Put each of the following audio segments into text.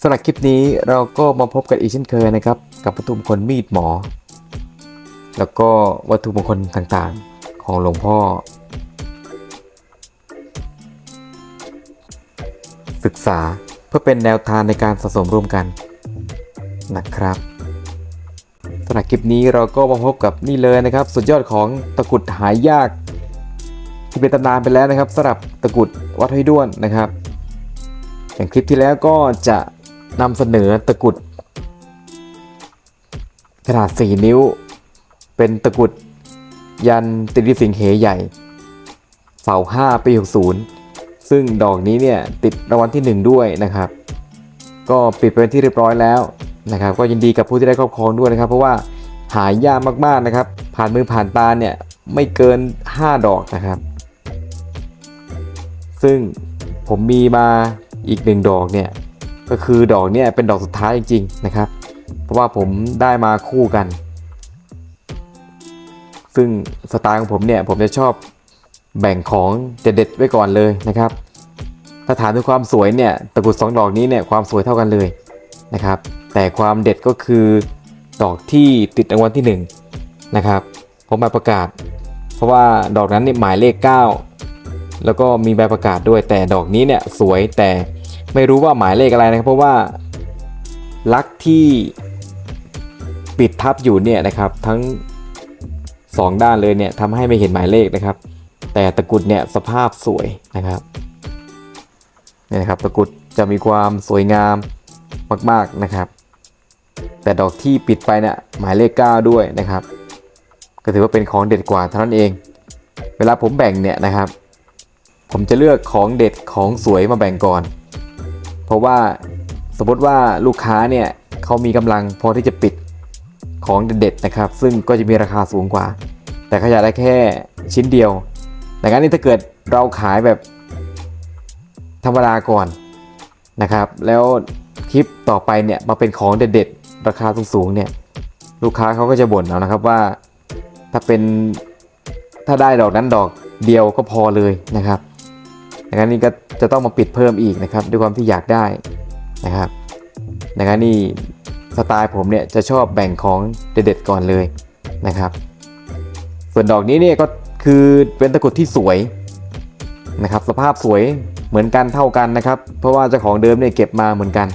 สำหรับคลิปนี้เราก็มาพบกันอีกเช่นเคยนะครับ กับวัตถุมงคลมีดหมอ แล้วก็วัตถุมงคลต่างๆของหลวงพ่อ ศึกษาเพื่อเป็นแนวทางในการสะสมร่วมกันนะครับสำหรับคลิปนี้เราก็มาพบกับนี่เลยนะครับ สุดยอดของตะกุดหายาก ที่เป็นตำนานไปแล้วนะครับสำหรับตะกุดวัดห้วยด้วนนะครับอย่างคลิปที่แล้วก็จะ นำเสนอตะกุดขนาด 4 นิ้ว เป็นตะกุดยันติริสิงเหใหญ่ เสา5ปี 60 ซึ่งดอกนี้เนี่ยติดรางวัลที่ 1 ด้วยนะครับ ก็ปิดไปเป็นที่เรียบร้อยแล้วนะครับ ก็ยินดีกับผู้ที่ได้ครอบครองด้วยนะครับ เพราะว่าหายากมากๆนะครับ ผ่านมือผ่านตาเนี่ยไม่เกิน 5 ดอกนะครับ ซึ่งผมมีมาอีกหนึ่งดอกเนี่ย ก็คือดอกเนี่ยเป็นดอกสุดท้ายจริงๆนะครับ เพราะว่าผมได้มาคู่กัน ซึ่งสไตล์ของผมเนี่ยผมจะชอบแบ่งของเด็ดๆไว้ก่อนเลยนะครับ ถ้าถามถึงความสวยเนี่ยตะกุดสองดอกนี้เนี่ยความสวยเท่ากันเลยนะครับ แต่ความเด็ดก็คือดอกที่ติดรางวัลที่1นงนะครับ ผมมาประกาศ เพราะว่าดอกนั้นเนี่ยหมายเลข 9 แล้วก็มีใบประกาศด้วยแต่ดอกนี้เนี่ยสวยแต่ ไม่รู้ว่าหมายเลขอะไรนะครับเพราะว่าลักที่ปิดทับอยู่เนี่ยนะครับทั้ง 2 ด้านเลยเนี่ยทำให้ไม่เห็นหมายเลขนะครับ แต่ตะกุดเนี่ยสภาพสวยนะครับนี่นะครับตะกุดจะมีความสวยงามมากๆนะครับ แต่ดอกที่ปิดไปเนี่ยหมายเลข 9 ด้วยนะครับ ก็ถือว่าเป็นของเด็ดกว่าเท่านั้นเอง เวลาผมแบ่งเนี่ยนะครับ ผมจะเลือกของเด็ดของสวยมาแบ่งก่อน เพราะว่าสมมติว่าลูกค้าเนี่ยเขามีกำลังพอที่จะปิดของเด็ดๆนะครับ ซึ่งก็จะมีราคาสูงกว่า แต่ขยากได้แค่ชิ้นเดียวดังนั้นนี่ถ้าเกิดเราขายแบบธรรมดาก่อนนะครับ แล้วคลิปต่อไปเนี่ยมาเป็นของเด็ดๆ ราคาสูงๆเนี่ยลูกค้าเขาก็จะบ่นเอานะครับว่าถ้าเป็นถ้าได้ดอกนั้นดอกเดียวก็พอเลยนะครับ ดังนั้นนี่ก็จะต้องมาปิดเพิ่มอีกนะครับ ด้วยความที่อยากได้นะครับดังนั้นนี่สไตล์ผมเนี่ยจะชอบแบ่งของเด็ดๆก่อนเลยนะครับ ส่วนดอกนี้เนี่ยก็คือเป็นตะกรุดที่สวยนะครับ สภาพสวยเหมือนกันเท่ากันนะครับ เพราะว่าเจ้าของเดิมเนี่ยเก็บมาเหมือนกัน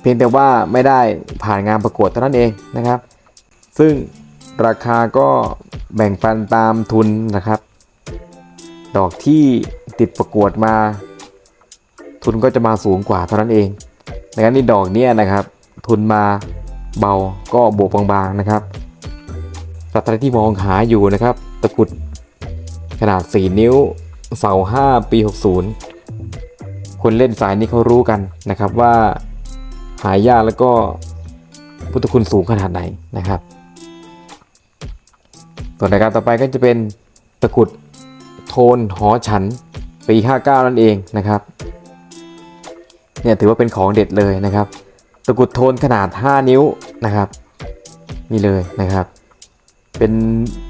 เพียงแต่ว่าไม่ได้ผ่านงานประกวดเท่านั้นเองนะครับ ซึ่งราคาก็แบ่งปันตามทุนนะครับ ดอกที่ ติดประกวดมา ทุนก็จะมาสูงกว่าเท่านั้นเองดังนั้นนี่ดอกเนี่ยนะครับ ทุนมาเบาก็บวกบางๆนะครับสำหรับใครที่มองหาอยู่นะครับ ตะกรุดขนาด 4 นิ้ว เสา 5 ปี 60 คนเล่นสายนี้เขารู้กันนะครับว่าหายากแล้วก็พุทธคุณสูงขนาดไหนนะครับส่วนรายการต่อไปก็จะเป็นตะกรุดโทนหอฉัน ปี 59 นั่นเองนะครับเนี่ยถือว่าเป็นของเด็ดเลยนะครับ ตะกุดโทนขนาด 5 นิ้วนะครับนี่เลยนะครับ เป็น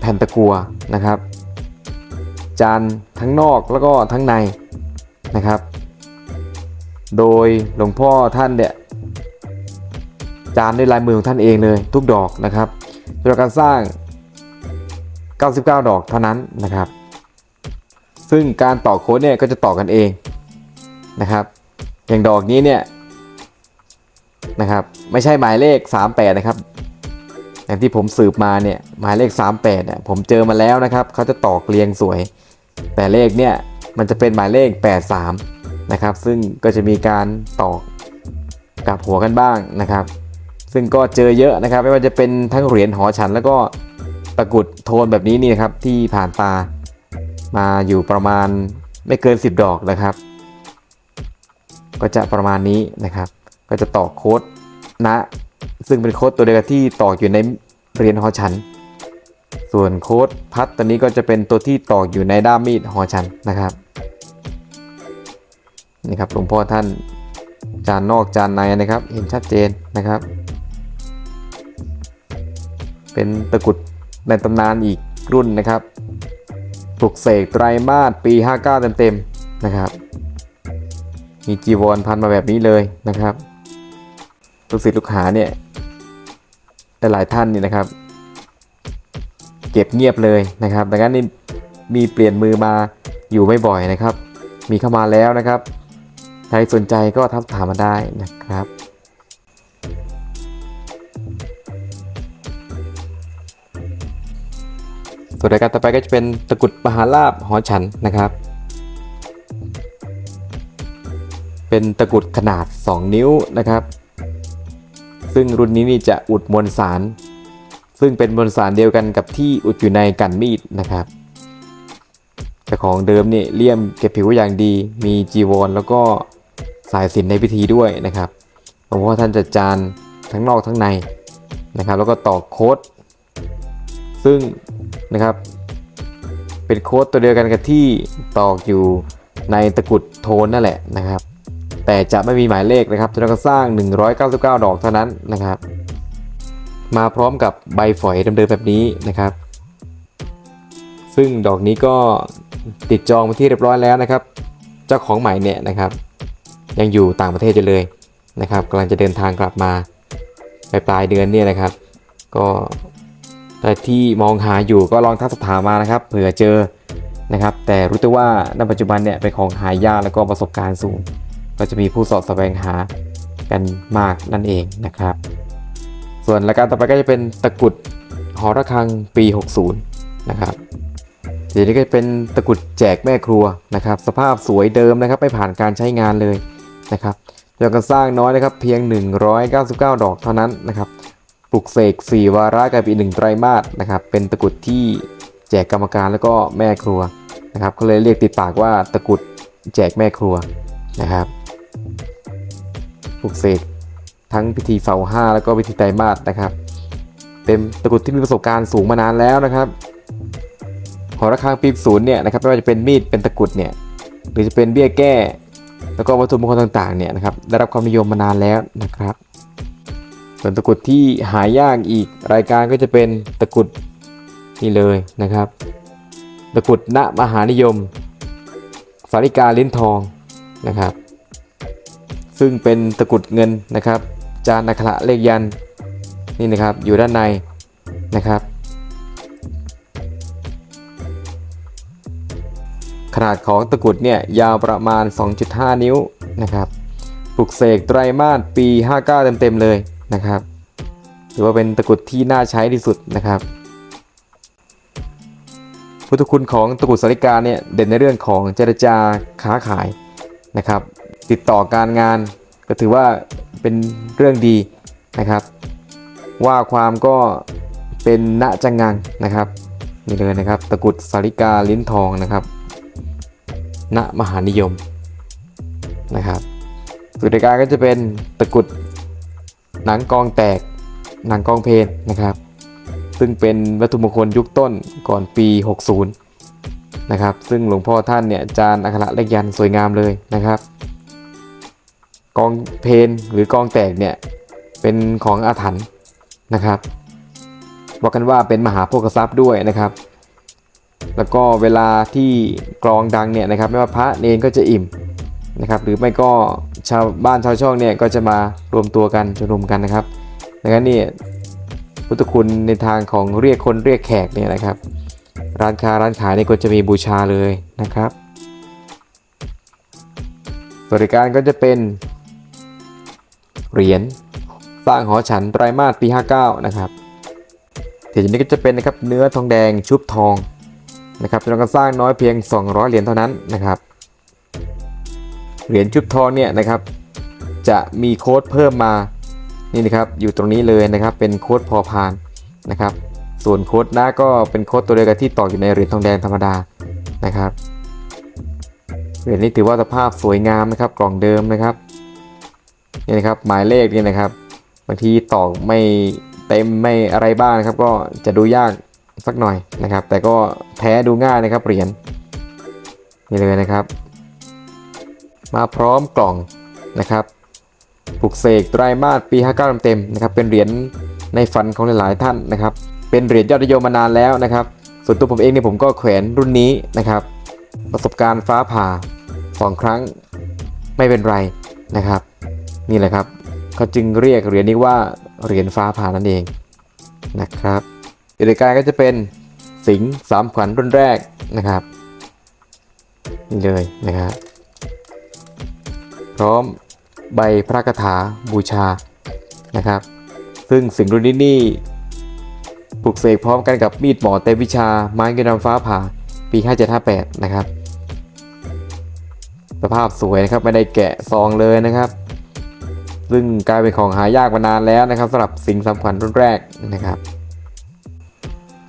แผ่นตะกัวนะครับ จานทั้งนอกแล้วก็ทั้งในนะครับ โดยหลวงพ่อท่านเนี่ยจานด้วยลายมือของท่านเองเลย ทุกดอกนะครับโดยการสร้าง 99 ดอกเท่านั้นนะครับ ซึ่งการต่อโค้ดเนี่ยก็จะต่อกันเองนะครับ อย่างดอกนี้เนี่ยนะครับไม่ใช่หมายเลข 38 นะครับ อย่างที่ผมสืบมาเนี่ยหมายเลข 38เนี่ยผมเจอมาแล้วนะครับเขาจะต่อเรียงสวย แต่เลขเนี่ยมันจะเป็นหมายเลข 83 นะครับ ซึ่งก็จะมีการต่อกลับหัวกันบ้างนะครับ ซึ่งก็เจอเยอะนะครับ ไม่ว่าจะเป็นทั้งเหรียญหอฉันแล้วก็ตะกุดโทนแบบนี้นี่นะครับที่ผ่านตา มาอยู่ประมาณไม่เกิน 10 ดอกนะครับ ก็จะประมาณนี้นะครับ ก็จะต่อโค้ดนะ ซึ่งเป็นโค้ดตัวเดียวกับที่ต่ออยู่ในเหรียญหอฉัน ส่วนโค้ดพัดตัวนี้ก็จะเป็นตัวที่ต่ออยู่ในด้ามมีดหอฉันนะครับนี่ครับหลวงพ่อท่านจานนอกจานในนะครับ เห็นชัดเจนนะครับ เป็นตะกุดในตำนานอีกรุ่นนะครับ ปลุกเสกไตรมาสปี 59 เต็มๆนะครับ มีจีวรพันมาแบบนี้เลยนะครับลูกศิษย์ลูกหาเนี่ยหลายท่านนี่นะครับ เก็บเงียบเลยนะครับ ดังนั้นนี่มีเปลี่ยนมือมาอยู่ไม่บ่อยนะครับ มีเข้ามาแล้วนะครับ ใครสนใจก็ทักถามมาได้นะครับ ส่วนรายการต่อไปก็จะเป็นตะกุดมหาลาบหอฉันนะครับ เป็นตะกุดขนาด 2 นิ้วนะครับ ซึ่งรุ่นนี้นี่จะอุดมวลสาร ซึ่งเป็นมวลสารเดียวกันกับที่อุดอยู่ในกันมีดนะครับแต่ของเดิมนี่เลี่ยมเก็บผิวอย่างดี มีจีวรแล้วก็สายสินในพิธีด้วยนะครับหลวงพ่อท่านจะจานทั้งนอกทั้งในนะครับ แล้วก็ต่อโค้ดซึ่ง นะครับ เป็นโค้ดตัวเดียวกันกับที่ตอกอยู่ในตะกรุดโทนนั่นแหละนะครับ แต่จะไม่มีหมายเลขนะครับจะต้องสร้าง 199 ดอกเท่านั้นนะครับ มาพร้อมกับใบฝอยเดิมๆแบบนี้นะครับ ซึ่งดอกนี้ก็ติดจองมาที่เรียบร้อยแล้วนะครับ เจ้าของใหม่เนี่ยนะครับ ยังอยู่ต่างประเทศอยู่เลยนะครับกำลังจะเดินทางกลับมาปลายปลายเดือนเนี่ยนะครับ ก็ แต่ที่มองหาอยู่ก็ลองทักสอบถามมานะครับเผื่อเจอนะครับ แต่รู้แต่ว่าณปัจจุบันเนี่ยเป็นของหายากแล้วก็ประสบการณ์สูง ก็จะมีผู้สอบแสวงหากันมากนั่นเองนะครับ ส่วนรายการต่อไปก็จะเป็นตะกรุดหอระฆังปี 60 นะครับทีนี้ก็จะเป็นตะกรุดแจกแม่ครัวนะครับ สภาพสวยเดิมนะครับไม่ผ่านการใช้งานเลยนะครับยอดการสร้างน้อยนะครับเพียง 199 ดอกเท่านั้นนะครับ ปลุกเสก4วาระกับอีกหนึ่งไตรมาสนะครับ เป็นตะกุดที่แจกกรรมการแล้วก็แม่ครัวนะครับก็เลยเรียกติดปากว่าตะกุดแจกแม่ครัวนะครับปลุกเสกทั้งพิธีเสาห้าแล้วก็พิธีไตรมาสนะครับ เป็นตะกุดที่มีประสบการณ์สูงมานานแล้วนะครับหอระฆังปีศูนย์เนี่ยนะครับไม่ว่าจะเป็นมีดเป็นตะกุดเนี่ยหรือจะเป็นเบี้ยแก้ แล้วก็วัตถุมงคลต่างๆเนี่ยนะครับได้รับความนิยมมานานแล้วนะครับ ส่วนตะกรุดที่หายากอีกรายการก็จะเป็นตะกรุดนี่เลยนะครับ ตะกรุดณมหานิยม สาริกาลิ้นทองนะครับ ซึ่งเป็นตะกรุดเงินนะครับ จานอักระเลขยันนี่นะครับอยู่ด้านในนะครับ ขนาดของตะกรุดเนี่ยยาวประมาณ 2.5 นิ้วนะครับปลุกเสกไตรมาสปี 59 เต็มๆเลย นะครับถือว่าเป็นตะกรุดที่น่าใช้ที่สุดนะครับพุทธคุณของตะกรุดสาริกาเนี่ยเด่นในเรื่องของเจรจาค้าขายนะครับ ติดต่อการงานก็ถือว่าเป็นเรื่องดีนะครับ ว่าความก็เป็นณจังงังนะครับนี่เลยนะครับ ตะกรุดสาริกาลิ้นทองนะครับณมหานิยมนะครับสุดท้ายก็จะเป็นตะกรุด หนังกองแตก หนังกองเพลนนะครับ ซึ่งเป็นวัตถุมงคลยุคต้นก่อนปี 60 นะครับ ซึ่งหลวงพ่อท่านเนี่ยจานอักขระเลขยันสวยงามเลยนะครับ กองเพลนหรือกองแตกเนี่ยเป็นของอาถรรพ์นะครับบอกกันว่าเป็นมหาโภคทรัพย์ด้วยนะครับ แล้วก็เวลาที่กลองดังเนี่ยนะครับ ไม่ว่าพระเนนก็จะอิ่มนะครับ หรือไม่ก็ ชาวบ้านชาวช่องเนี่ยก็จะมารวมตัวกันชุมนุมกันนะครับดังนั้นนี่พุทธคุณในทางของเรียกคนเรียกแขกเนี่ยนะครับ ร้านค้าร้านขายเนี่ยก็จะมีบูชาเลยนะครับบริการก็จะเป็นเหรียญสร้างหอฉันไตรมาสปี 59 นะครับทีนี้ก็จะเป็นนะครับเนื้อทองแดงชุบทองนะครับจำนวนการสร้างน้อยเพียง 200 เหรียญเท่านั้นนะครับ เหรียญชุบทองเนี่ยนะครับ จะมีโค้ดเพิ่มมานี่นะครับอยู่ตรงนี้เลยนะครับ เป็นโค้ดพอพานนะครับ ส่วนโค้ดหน้าก็เป็นโค้ดตัวเดียวกันที่ตอกอยู่ในเหรียญทองแดงธรรมดานะครับเหรียญนี้ถือว่าสภาพสวยงามนะครับกล่องเดิมนะครับนี่นะครับหมายเลขนี่นะครับบางทีตอกไม่เต็มไม่อะไรบ้างนะครับ ก็จะดูยากสักหน่อยนะครับ แต่ก็แท้ดูง่ายนะครับเหรียญนี่เลยนะครับ มาพร้อมกล่องนะครับปลุกเสกไตรมาสปี 59 เต็มๆนะครับเป็นเหรียญในฝันของหลายๆท่านนะครับ เป็นเหรียญยอดนิยมมานานแล้วนะครับ ส่วนตัวผมเองเนี่ยผมก็แขวนรุ่นนี้นะครับ ประสบการณ์ฟ้าผ่าสองครั้งไม่เป็นไรนะครับ นี่แหละครับเขาจึงเรียกเหรียญนี้ว่าเหรียญฟ้าผ่านั่นเองนะครับอีกรายการก็จะเป็นสิงสามขวัญรุ่นแรกนะครับนี่เลยนะครับ พร้อมใบพระคาถาบูชานะครับ ซึ่งสิ่งรุ่นนี้นี่ปลุกเสกพร้อมกันกับมีดหมอเตวิชาไม้เงินนำฟ้าผ่าปี 5758 นะครับ สภาพสวยนะครับไม่ได้แกะซองเลยนะครับ ซึ่งกลายเป็นของหายากมานานแล้วนะครับสำหรับสิ่งสำคัญรุ่นแรกนะครับ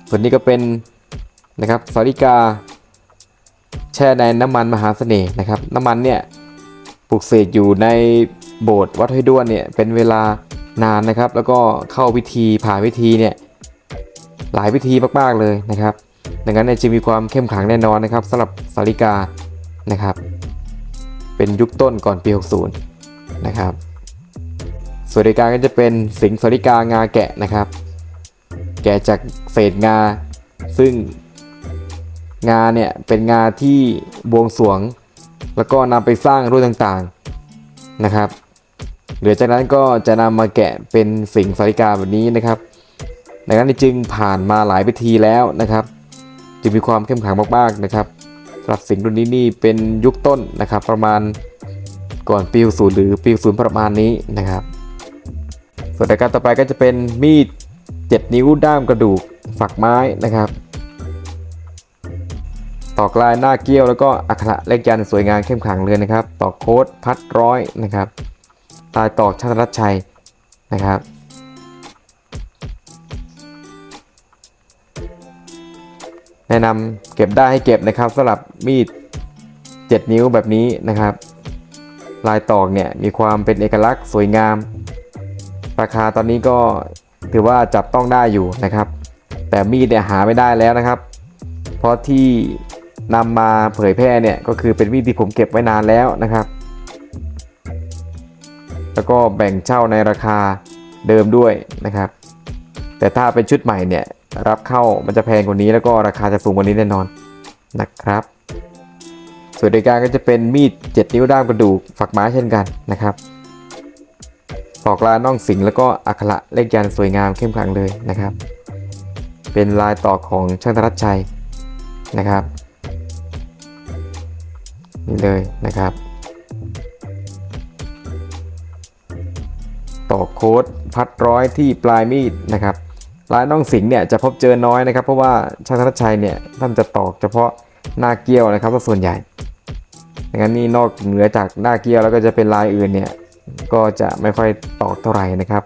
ส่วนนี้ก็เป็นนะครับสาริกาแช่ในน้ำมันมหาเสน่ห์นะครับ น้ำมันเนี่ย ปลูกเสกอยู่ในโบสถ์วัดห้วยด้วนเนี่ยเป็นเวลานานนะครับ แล้วก็เข้าพิธีผ่านพิธีเนี่ยหลายพิธีมากๆเลยนะครับ ดังนั้นจะมีความเข้มขังแน่นอนนะครับสำหรับสาริกานะครับ เป็นยุคต้นก่อนปี 60 นะครับสวัสดิการก็จะเป็นสิงห์สาริกางาแกะนะครับ แกะจากเศษงา ซึ่งงาเนี่ยเป็นงาที่บวงสวง แล้วก็นำไปสร้างรุ่นต่างๆนะครับเหลือจากนั้นก็จะนำมาแกะเป็นสิงสาริกาแบบนี้นะครับดังนั้นจึงผ่านมาหลายพิธีแล้วนะครับ จึงมีความเข้มขลังมากๆนะครับสำหรับสิงรุ่นนี้นี่เป็นยุคต้นนะครับ ประมาณก่อนปีศูนย์หรือปีศูนย์ประมาณนี้นะครับส่วนรายการต่อไปก็จะเป็นมีด 7 นิ้วด้ามกระดูกฝักไม้นะครับ ตอกลายหน้าเกี้ยวแล้วก็อักขระเลขยันสวยงามเข้มขังเลยนะครับตอกโค้ดพัดร้อยนะครับลายตอกชาติรัชชัยนะครับแนะนำเก็บได้ให้เก็บนะครับสำหรับมีด 7 นิ้วแบบนี้นะครับ ลายตอกเนี่ยมีความเป็นเอกลักษณ์สวยงาม ราคาตอนนี้ก็ถือว่าจับต้องได้อยู่นะครับ แต่มีดเนี่ยหาไม่ได้แล้วนะครับ เพราะที่ นำมาเผยแพร่เนี่ยก็คือเป็นมีดที่ผมเก็บไว้นานแล้วนะครับ แล้วก็แบ่งเช่าในราคาเดิมด้วยนะครับ แต่ถ้าเป็นชุดใหม่เนี่ยรับเข้ามันจะแพงกว่านี้แล้วก็ราคาจะสูงกว่านี้แน่นอนนะครับ ส่วนในการก็จะเป็นมีด 7 นิ้วด้ามกระดูกฝักไม้เช่นกันนะครับปอกลายน่องสิงแล้วก็อักขระเลขยันสวยงามเข้มขลังเลยนะครับ เป็นลายต่อของช่างธรัชชัยนะครับ นี่เลยนะครับต่อโค้ดพัดร้อยที่ปลายมีดนะครับลายน่องสิงเนี่ยจะพบเจอน้อยนะครับ เพราะว่าช่างธนชัยเนี่ยท่านจะตอกเฉพาะหน้าเกี้ยวนะครับส่วนใหญ่ดังนั้นนี่นอกเหนือจากหน้าเกี้ยวแล้วก็จะเป็นลายอื่นเนี่ยก็จะไม่ค่อยตอกเท่าไหร่นะครับ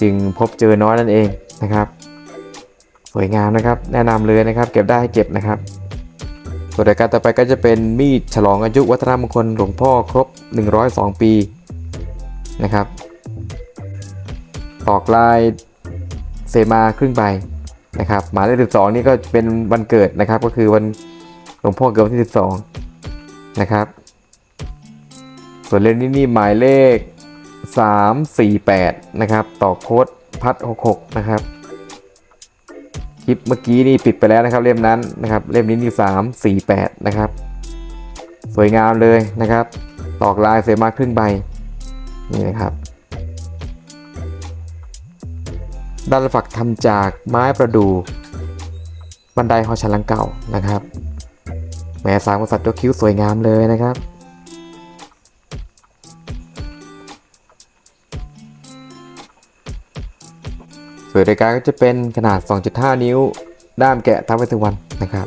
จึงพบเจอน้อยนั่นเองนะครับ สวยงามนะครับ แนะนำเลยนะครับ เก็บได้ให้เก็บนะครับ ส่วนรายการต่อไปก็จะเป็นมีดฉลองอายุวัฒนมงคลหลวงพ่อครบ 102 ปีนะครับตอกลายเซมาครึ่งใบนะครับหมายเลข12 นี่ก็เป็นวันเกิดนะครับ ก็คือวันหลวงพ่อเกิดวันที่ 12 นะครับ ส่วนเลนนี้นี่หมายเลข 348 นะครับ ต่อโค้ดพัด 66 นะครับ คลิปเมื่อกี้นี่ปิดไปแล้วนะครับ เล่มนั้นนะครับ เล่มนี้นี่348นะครับ สวยงามเลยนะครับ ตอกลายเสมาครึ่งใบนี่นะครับ ด้านฝักทำจากไม้ประดู่บันไดหอชันหลังเก่านะครับแม้สามกษัตริย์ยกคิ้วสวยงามเลยนะครับ ส่วนรายการก็จะเป็นขนาด 2.5 นิ้ว ด้ามแกะทับไว้ทุกวันนะครับ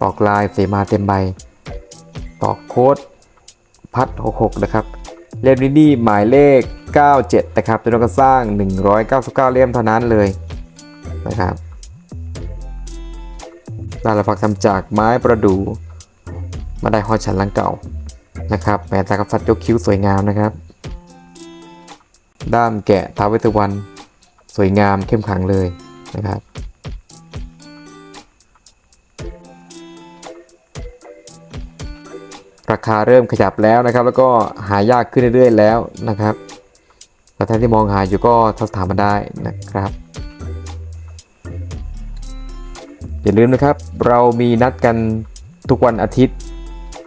ตอกลายเสมาเต็มใบ ตอกโค้ดพัด 66 นะครับ เล่มนี้นี่หมายเลข 97 นะครับจำนวนการสร้าง 199 เล่มเท่านั้นเลยนะครับด้านละฝักทำจากไม้ประดู่มาได้หอฉันลังเก่านะครับแม้แต่กับสัตว์ยกคิ้วสวยงามนะครับ ด้ามแกะท้าวเวสสุวรรณ สวยงามเข้มขลังเลยนะครับราคาเริ่มขยับแล้วนะครับ แล้วก็หายากขึ้นเรื่อยๆแล้วนะครับแล้วท่านที่มองหาอยู่ก็สอบถามมาได้นะครับ อย่าลืมนะครับ เรามีนัดกันทุกวันอาทิตย์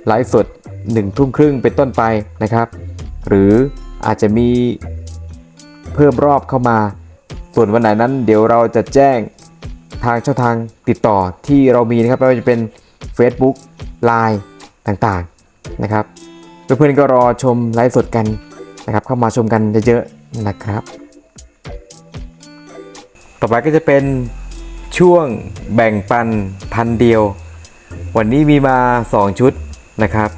ไลฟ์สด1ทุ่มครึ่งเป็นต้นไปนะครับ หรืออาจจะมีเพิ่มรอบเข้ามา ส่วนวันไหนนั้นเดี๋ยวเราจะแจ้งทางช่องทางติดต่อที่เรามีนะครับไม่ว่าจะเป็น Facebook Line ต่างๆนะครับ เพื่อนๆก็รอชมไลฟ์สดกันนะครับ เข้ามาชมกันเยอะๆนะครับ ต่อไปก็จะเป็นช่วงแบ่งปันพันเดียว วันนี้มีมา 2 ชุดนะครับ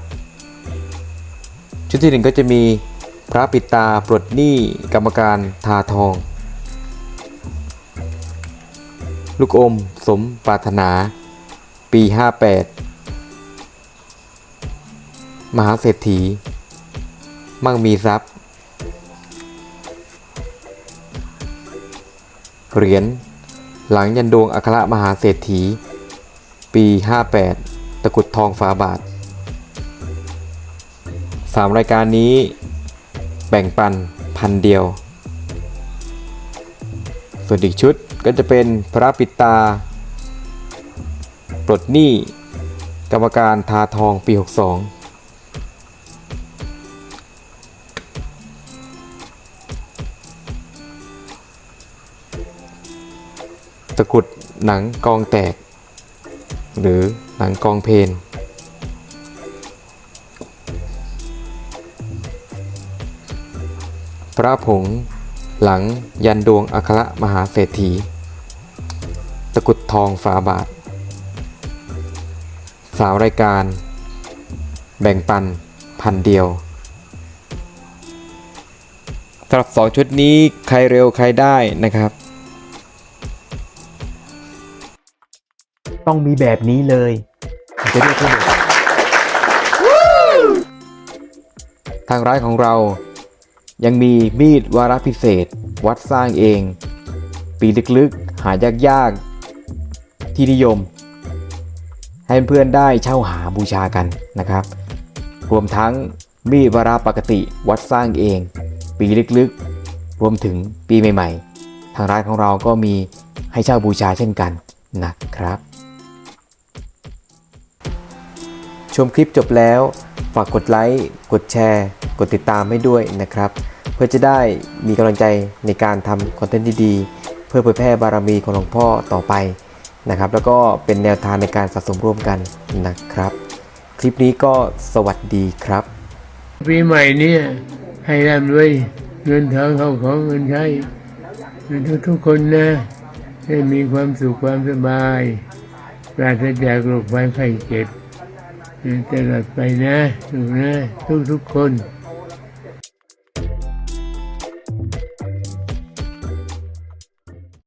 ชุดที่หนึ่งก็จะมีพระปิตาปลดหนี้กรรมการทาทอง ลูกอมสมปรารถนา ปี 58 มหาเศรษฐี มั่งมีทรัพย์ เหรียญหลังยันดวงอัครมหาเศรษฐี ปี 58 ตะกุดทองฝาบาท 3 รายการนี้ แบ่งปันพันเดียว ส่วนอีกชุด ก็จะเป็นพระปิตา ปลดหนี้ กรรมการทาทองปี 62ตะกุดหนังกองแตก หรือหนังกองเพนพระผงหลังยันดวงอัครมหาเศรษฐี กรุดทองฝาบาท สาวรายการ แบ่งปันพันเดียวสำหรับสองชุดนี้ใครเร็วใครได้นะครับ ต้องมีแบบนี้เลยจะเรียกว่าเด็กทางร้านของเรายังมีมีดวาระพิเศษ วัดสร้างเอง ปีลึกๆ หายากๆ ที่นิยม ให้เพื่อนได้เช่าหาบูชากันนะครับ รวมทั้งมีวาระปกติวัดสร้างเอง ปีลึกๆ รวมถึงปีใหม่ ๆ ทางร้านของเราก็มีให้เช่าบูชาเช่นกันนะครับ ชมคลิปจบแล้ว ฝากกดไลค์ กดแชร์ กดติดตามให้ด้วยนะครับ เพื่อจะได้มีกำลังใจในการทำคอนเทนต์ดีๆ เพื่อเผยแพร่บารมีของหลวงพ่อต่อไป นะครับ แล้วก็เป็นแนวทางในการสะสมร่วมกันนะครับ คลิปนี้ก็สวัสดีครับ ปีใหม่เนี่ยให้ร่ำรวยเงินทองเข้าของเงินใช้ทุกทุกคนนะให้มีความสุขความสบายปราศจากโรคภัยไข้เจ็บตลอดไปนะลูกนะทุกทุกคน